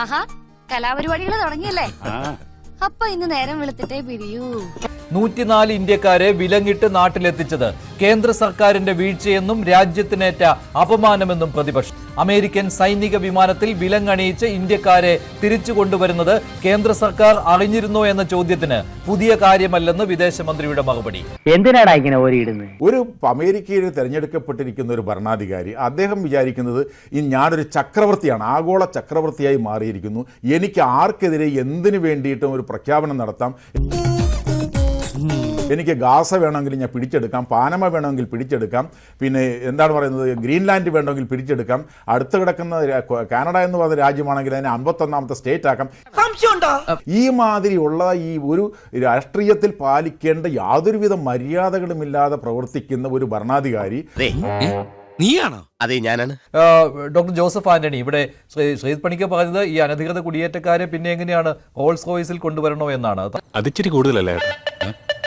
ആഹാ കലാപരിപാടികൾ തുടങ്ങിയല്ലേ? അപ്പൊ ഇന്ന് നേരം വെളുത്തിട്ടേ പിരിയൂ. നൂറ്റിനാല് ഇന്ത്യക്കാരെ വിലങ്ങിട്ട് നാട്ടിലെത്തിച്ചത് കേന്ദ്ര സർക്കാരിന്റെ വീഴ്ചയെന്നും രാജ്യത്തിനേറ്റ അപമാനമെന്നും പ്രതിപക്ഷം. അമേരിക്കൻ സൈനിക വിമാനത്തിൽ വിലങ്ങണിയിച്ച് ഇന്ത്യക്കാരെ തിരിച്ചു കൊണ്ടുവരുന്നത് കേന്ദ്ര സർക്കാർ അറിഞ്ഞിരുന്നോ എന്ന ചോദ്യത്തിന് പുതിയ കാര്യമല്ലെന്ന് വിദേശമന്ത്രിയുടെ മറുപടി. എന്തിനാടാ ഇങ്ങനെ ഓരിയിടുന്നത് ഒരു അമേരിക്കയിൽ തിരഞ്ഞെടുക്കപ്പെട്ടിരിക്കുന്ന ഒരു ഭരണാധികാരി അദ്ദേഹം വിചാരിക്കുന്നത് ഇനി ഞാനൊരു ചക്രവർത്തിയാണ് ആഗോള ചക്രവർത്തിയായി മാറിയിരിക്കുന്നു. എനിക്ക് ആർക്കെതിരെ എന്തിനു വേണ്ടിയിട്ടും ഒരു പ്രഖ്യാപനം നടത്താം? എനിക്ക് ഗാസ വേണമെങ്കിൽ ഞാൻ പിടിച്ചെടുക്കാം പാനമ വേണമെങ്കിൽ പിടിച്ചെടുക്കാം പിന്നെ എന്താണ് പറയുന്നത് ഗ്രീൻലാൻഡ് വേണമെങ്കിൽ പിടിച്ചെടുക്കാം അടുത്ത് കിടക്കുന്ന കാനഡ എന്ന് പറയുന്ന രാജ്യമാണെങ്കിൽ അതിനെ അമ്പത്തൊന്നാമത്തെ സ്റ്റേറ്റ് ആക്കാം. ഈ മാതിരിയുള്ള ഈ ഒരു രാഷ്ട്രീയത്തിൽ പാലിക്കേണ്ട യാതൊരുവിധ മര്യാദകളുമില്ലാതെ പ്രവർത്തിക്കുന്ന ഒരു ഭരണാധികാരി നീയാണോ? അതെ ഞാനാണ്. ഡോക്ടർ ജോസഫ് ആന്റണി ഇവിടെ ശ്രീ ശ്രീത് പണിക്കർ പറഞ്ഞത് ഈ അനധികൃത കുടിയേറ്റക്കാരെ പിന്നെ എങ്ങനെയാണ് റോൾസ് റോയ്സിൽ കൊണ്ടുവരണോ എന്നാണ്. അതിച്ചിരി കൂടുതലല്ലേ?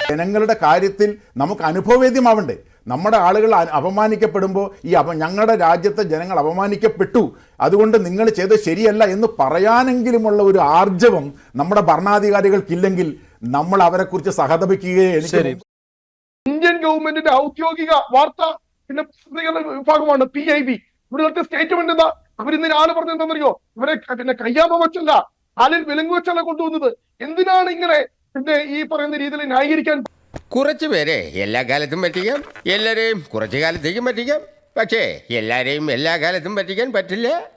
ജനങ്ങളുടെ കാര്യത്തിൽ നമുക്ക് അനുഭവവേദ്യമാവണ്ടേ. നമ്മുടെ ആളുകൾ അപമാനിക്കപ്പെടുമ്പോൾ ഈ അപ ഞങ്ങളുടെ രാജ്യത്തെ ജനങ്ങൾ അപമാനിക്കപ്പെട്ടു. അതുകൊണ്ട് നിങ്ങൾ ചെയ്ത് ശരിയല്ല എന്ന് പറയാനെങ്കിലുമുള്ള ഒരു ആർജവം നമ്മുടെ ഭരണാധികാരികൾക്കില്ലെങ്കിൽ നമ്മൾ അവരെക്കുറിച്ച് സഹതപിക്കുകയേ എനിക്ക് ഇന്ത്യൻ ഗവൺമെന്റിന്റെ ഔദ്യോഗിക വാർത്താ പിന്നെ പ്രസിദ്ധീകരണ വിഭാഗമാണ് പി ഐ ബി ഇവിടുത്തെ സ്റ്റേറ്റ്മെന്റ് എന്താ? അവരിന്ന് രാവിലെ പറഞ്ഞെന്താണെന്നറിയോ ഇവരെ പിന്നെ കയ്യാമ വെച്ചല്ല കാലിൽ വിലങ്ങ് വെച്ചല്ല കൊണ്ടുവന്നത്. എന്തിനാണ് ഇങ്ങനെ പിന്നെ ഈ പറയുന്ന രീതിയിൽ ന്യായീകരിക്കാൻ കുറച്ചു പേരെ എല്ലാ കാലത്തും പറ്റിക്കാം. എല്ലാരെയും കുറച്ചു കാലത്തേക്കും പറ്റിക്കാം. പക്ഷേ എല്ലാരെയും എല്ലാ കാലത്തും പറ്റിക്കാൻ പറ്റില്ല.